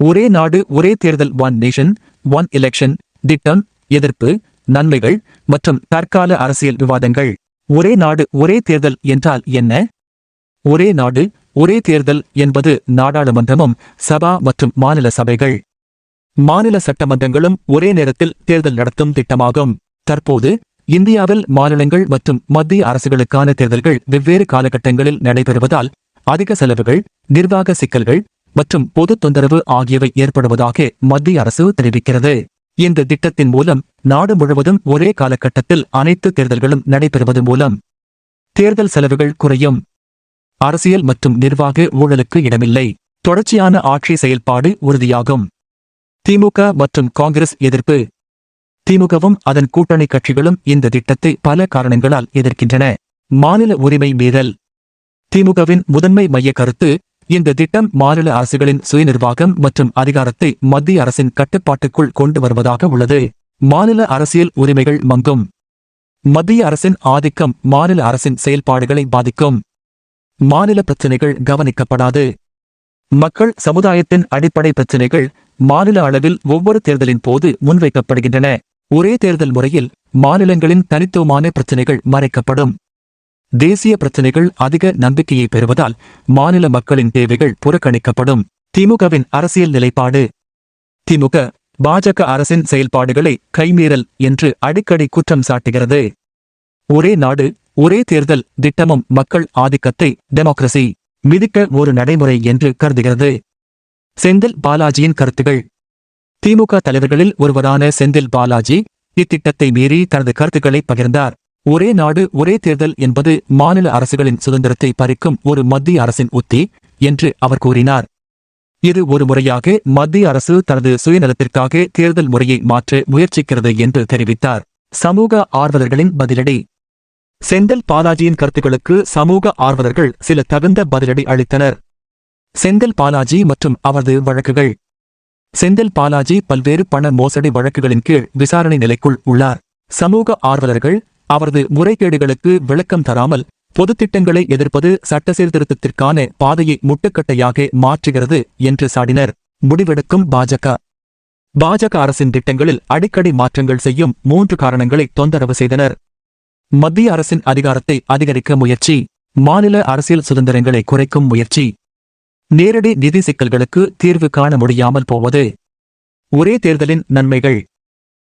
ஒரே நாடு ஒரே தேர்தல் ஒன் நேஷன் ஒன் எலெக்ஷன் திட்டம் எதிர்ப்பு நன்மைகள் மற்றும் தற்கால அரசியல் விவாதங்கள். ஒரே நாடு ஒரே தேர்தல் என்றால் என்ன? ஒரே நாடு ஒரே தேர்தல் என்பது நாடாளுமன்றமும் சபா மற்றும் மாநில சபைகள். மாநில சட்டமன்றங்களும் ஒரே நேரத்தில் தேர்தல் நடத்தும் திட்டமாகும். தற்போது இந்தியாவில் மாநிலங்கள் மற்றும் மத்திய அரசுகளுக்கான தேர்தல்கள் வெவ்வேறு காலகட்டங்களில் நடைபெறுவதால் அதிக செலவுகள் நிர்வாக சிக்கல்கள் மற்றும் பொது தொந்தரவு ஆகியவை ஏற்படுவதாக மத்திய அரசு தெரிவிக்கிறது. இந்த திட்டத்தின் மூலம் நாடு முழுவதும் ஒரே காலகட்டத்தில் அனைத்து தேர்தல்களும் நடைபெறுவது மூலம் தேர்தல் செலவுகள் குறையும். அரசியல் மற்றும் நிர்வாக ஊழலுக்கு இடமில்லை. தொடர்ச்சியான ஆட்சி செயல்பாடு உறுதியாகும். திமுக மற்றும் காங்கிரஸ் எதிர்ப்பு. திமுகவும் அதன் கூட்டணி கட்சிகளும் இந்த திட்டத்தை பல காரணங்களால் எதிர்க்கின்றன. மாநில உரிமை மீறல். திமுகவின் முதன்மை மைய கருத்து இந்த திட்டம் மாநில அரசுகளின் சுயநிர்வாகம் மற்றும் அதிகாரத்தை மத்திய அரசின் கட்டுப்பாட்டுக்குள் கொண்டு வருவதாக உள்ளது. மாநில அரசியல் உரிமைகள் மங்கும். மத்திய அரசின் ஆதிக்கம் மாநில அரசின் செயல்பாடுகளை பாதிக்கும். மாநில பிரச்சினைகள் கவனிக்கப்படாது. மக்கள் சமுதாயத்தின் அடிப்படை பிரச்சினைகள் மாநில அளவில் ஒவ்வொரு தேர்தலின் போது முன்வைக்கப்படுகின்றன. ஒரே தேர்தல் முறையில் மாநிலங்களின் தனித்துவமான பிரச்சினைகள் மறைக்கப்படும். தேசிய பிரச்சினைகள் அதிக நம்பிக்கையை பெறுவதால் மாநில மக்களின் தேவைகள் புறக்கணிக்கப்படும். திமுகவின் அரசியல் நிலைப்பாடு. திமுக பாஜக அரசின் செயல்பாடுகளை கைமீறல் என்று அடிக்கடி குற்றம் சாட்டுகிறது. ஒரே நாடு ஒரே தேர்தல் திட்டமும் மக்கள் ஆதிக்கத்தை டெமோக்ரசி மிதிக்க ஒரு நடைமுறை என்று கருதுகிறது. செந்தில் பாலாஜியின் கருத்துகள். திமுக தலைவர்களில் ஒருவரான செந்தில் பாலாஜி இத்திட்டத்தை மீறி தனது கருத்துக்களை பகிர்ந்தார். ஒரே நாடு ஒரே தேர்தல் என்பது மாநில அரசுகளின் சுதந்திரத்தை பறிக்கும் ஒரு மத்திய அரசின் உத்தி என்று அவர் கூறினார். இது ஒரு முறையாக மத்திய அரசு தனது சுயநலத்திற்காக தேர்தல் முறையை மாற்ற முயற்சிக்கிறது என்று தெரிவித்தார். சமூக ஆர்வலர்களின் பதிலடி. செந்தல் பாலாஜியின் கருத்துக்களுக்கு சமூக ஆர்வலர்கள் சில தகுந்த பதிலடி அளித்தனர். செந்தல் பாலாஜி மற்றும் அவரது வழக்குகள். செந்தில் பாலாஜி பல்வேறு பண மோசடி வழக்குகளின் கீழ் விசாரணை நிலைக்குள் உள்ளார். சமூக ஆர்வலர்கள் அவரது முறைகேடுகளுக்கு விளக்கம் தராமல் பொதுத் திட்டங்களை எதிர்ப்பது சட்ட சீர்திருத்தத்திற்கான பாதையை முட்டுக்கட்டையாக மாற்றுகிறது என்று சாடினர். முடிவெடுக்கும் பாஜக. பாஜக அரசின் திட்டங்களில் அடிக்கடி மாற்றங்கள் செய்யும் மூன்று காரணங்களை தொந்தரவு செய்தனர். மத்திய அரசின் அதிகாரத்தை அதிகரிக்க முயற்சி மாநில அரசியல் சுதந்திரங்களை குறைக்கும் முயற்சி. நேரடி நிதி சிக்கல்களுக்கு தீர்வு காண முடியாமல் போவது. ஒரே தேர்தலின் நன்மைகள்.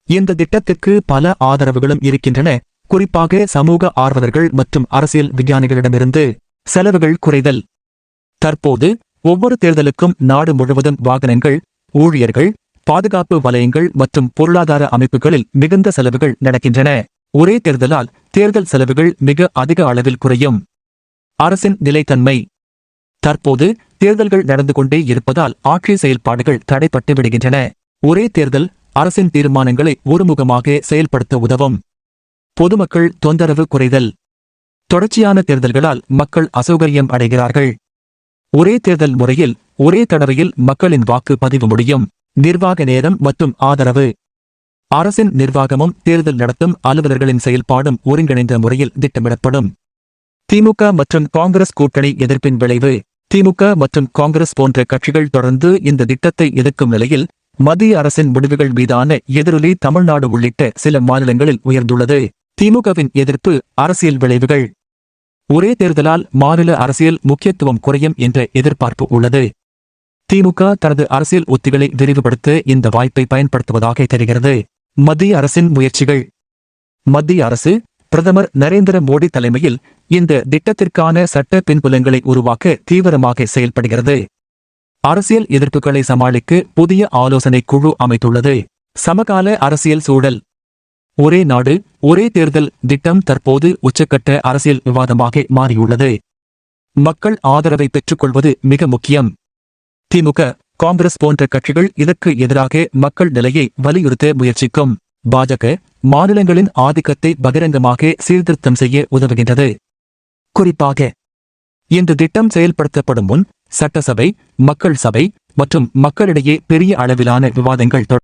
இந்த திட்டத்திற்கு பல ஆதரவுகளும் இருக்கின்றன. குறிப்பாக சமூக ஆர்வலர்கள் மற்றும் அரசியல் விஞ்ஞானிகளிடமிருந்து செலவுகள் குறைதல். தற்போது ஒவ்வொரு தேர்தலுக்கும் நாடு முழுவதும் வாகனங்கள் ஊழியர்கள் பாதுகாப்பு வலயங்கள் மற்றும் பொருளாதார அமைப்புகளில் மிகுந்த செலவுகள் நடக்கின்றன. ஒரே தேர்தலால் தேர்தல் செலவுகள் மிக அதிக அளவில் குறையும். அரசின் நிலைத்தன்மை. தற்போது தேர்தல்கள் நடந்து கொண்டே இருப்பதால் ஆட்சி செயல்பாடுகள் தடைப்பட்டு விடுகின்றன. ஒரே தேர்தல் அரசின் தீர்மானங்களை ஒருமுகமாக செயல்படுத்த உதவும். பொதுமக்கள் தொந்தரவு குறைதல். தொடர்ச்சியான தேர்தல்களால் மக்கள் அசௌகரியம் அடைகிறார்கள். ஒரே தேர்தல் முறையில் ஒரே தடவையில் மக்களின் வாக்கு பதிவு முடியும். நிர்வாக நேரம் மற்றும் ஆதரவு. அரசின் நிர்வாகமும் தேர்தல் நடத்தும் அலுவலர்களின் செயல்பாடும் ஒருங்கிணைந்த முறையில் திட்டமிடப்படும். திமுக மற்றும் காங்கிரஸ் கூட்டணி எதிர்ப்பின் விளைவு. திமுக மற்றும் காங்கிரஸ் போன்ற கட்சிகள் தொடர்ந்து இந்த திட்டத்தை எதிர்க்கும் நிலையில் மத்திய அரசின் முடிவுகள் மீதான எதிரொலி தமிழ்நாடு உள்ளிட்ட சில மாநிலங்களில் உயர்ந்துள்ளது. திமுகவின் எதிர்ப்பு அரசியல் விளைவுகள். ஒரே தேர்தலால் மாநில அரசியல் முக்கியத்துவம் குறையும் என்ற எதிர்பார்ப்பு உள்ளது. திமுக தனது அரசியல் உத்திகளை விரிவுபடுத்த இந்த வாய்ப்பை பயன்படுத்துவதாக தெரிகிறது. மத்திய அரசின் முயற்சிகள். மத்திய அரசு பிரதமர் நரேந்திர மோடி தலைமையில் இந்த திட்டத்திற்கான சட்ட பின்புலங்களை உருவாக்க தீவிரமாக செயல்படுகிறது. அரசியல் எதிர்ப்புகளை சமாளிக்க புதிய ஆலோசனை குழு அமைத்துள்ளது. சமகால அரசியல் சூழல். ஒரே நாடு ஒரே தேர்தல் திட்டம் தற்போது உச்சக்கட்ட அரசியல் விவாதமாக மாறியுள்ளது. மக்கள் ஆதரவை பெற்றுக்கொள்வது மிக முக்கியம். திமுக காங்கிரஸ் போன்ற கட்சிகள் இதற்கு எதிராக மக்கள் நிலையை வலியுறுத்த முயற்சிக்கும். பாஜக மாநிலங்களின் ஆதிக்கத்தை பகிரங்கமாக சீர்திருத்தம் செய்ய உதவுகின்றது. குறிப்பாக இந்த திட்டம் செயல்படுத்தப்படும் முன் சட்டசபை மக்கள் சபை மற்றும் மக்களிடையே பெரிய அளவிலான விவாதங்கள் தொடர்